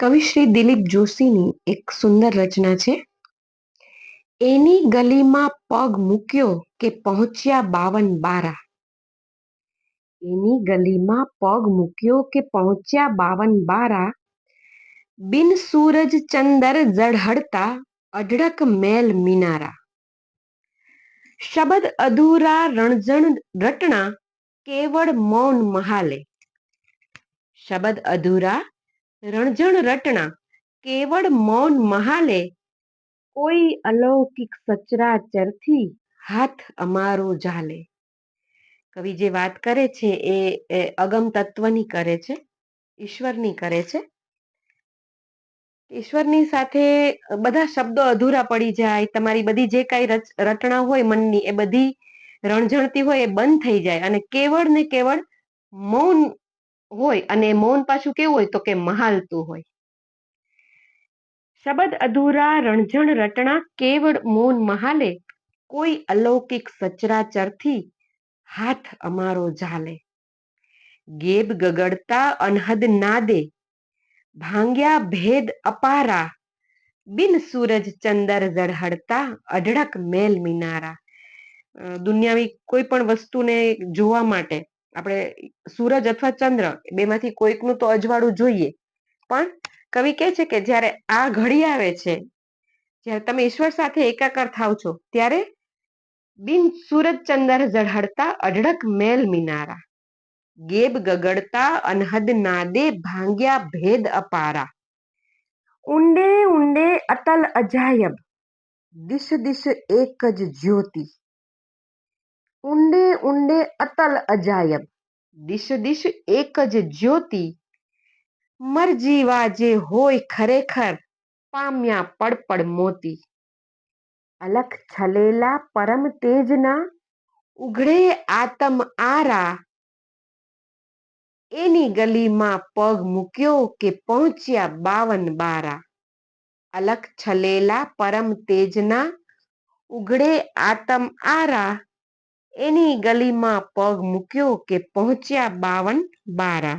કવિ શ્રી દિલીપ જોશીની એક સુંદર રચના છે. એની ગલીમાં પગ મૂક્યો કે પહોંચ્યા બાવન બારા. એની ગલીમાં પગ મૂક્યો કે પહોંચ્યા બાવન બારા. બિન સૂરજ ચંદર ઝળહળતા અઢળક મેલ મિનારા. શબદ અધૂરા રણઝણ રટણા કેવળ મૌન મહાલે. શબદ અધૂરા રણઝણ રટણા, કેવળ મૌન મહાલે, કોઈ અલૌકિક સચરાચરથી હાથ અમારો ઝાલે. કવિ જે વાત કરે છે એ અગમ તત્વની કરે છે, ઈશ્વરની કરે છે. ઈશ્વરની સાથે બધા શબ્દો અધૂરા પડી જાય, તમારી બધી જે કાંઈ રચના હોય મનની, એ બધી રણઝણતી હોય એ બંધ થઈ જાય અને કેવળ ને કેવળ મૌન હોય અને મૌન પાછું કેવું હોય તો કે મહાલતું હોય. શબદ અધૂરા, રણઝણ, રટણા, કેવળ મૌન મહાલે, કોઈ અલૌકિક સચરાચરથી હાથ અમારો ઝાલે. ગેબ ગગડતા અનહદ નાદે, ભાંગ્યા ભેદ અપારા, બિન સૂરજ ચંદર ઝળહળતા અઢળક મેલ મિનારા. દુનિયાવી કોઈ પણ વસ્તુને જોવા માટે આપણે સૂરજ અથવા ચંદ્ર, બેમાંથી કોઈકનું તો અજવાળું જોઈએ. પણ કવિ કહે છે કે જ્યારે આ ઘડી આવે છે, જ્યારે તમે ઈશ્વર સાથે એકાકાર થાવ છો, ત્યારે બિન સૂરજ ચંદર ઝળહળતા અઢળક મેલ મિનારા. ગેબ ગગડતા અનહદ નાદે ભાંગ્યા ભેદ અપારા. ઊંડે ઊંડે અતલ અજાયબ દિશ દિશ એક જ જ્યોતિ. ઊંડે ઊંડે અતલ અજાયબ. દિશ દિશ એક જ જ્યોતિ. મરજી વાજે હોય ખરેખર પામ્યા પડપડ મોતી. અલખ છલેલા પરમ તેજના. ઉઘડે આતમ આરા. એની ગલીમાં પગ મૂક્યો કે પહોંચ્યા બાવન બારા. અલખ છલેલા પરમ તેજના. ઉઘડે આતમ આરા. એની ગલીમાં પગ મૂક્યો કે પહોંચ્યા બાવન બારા.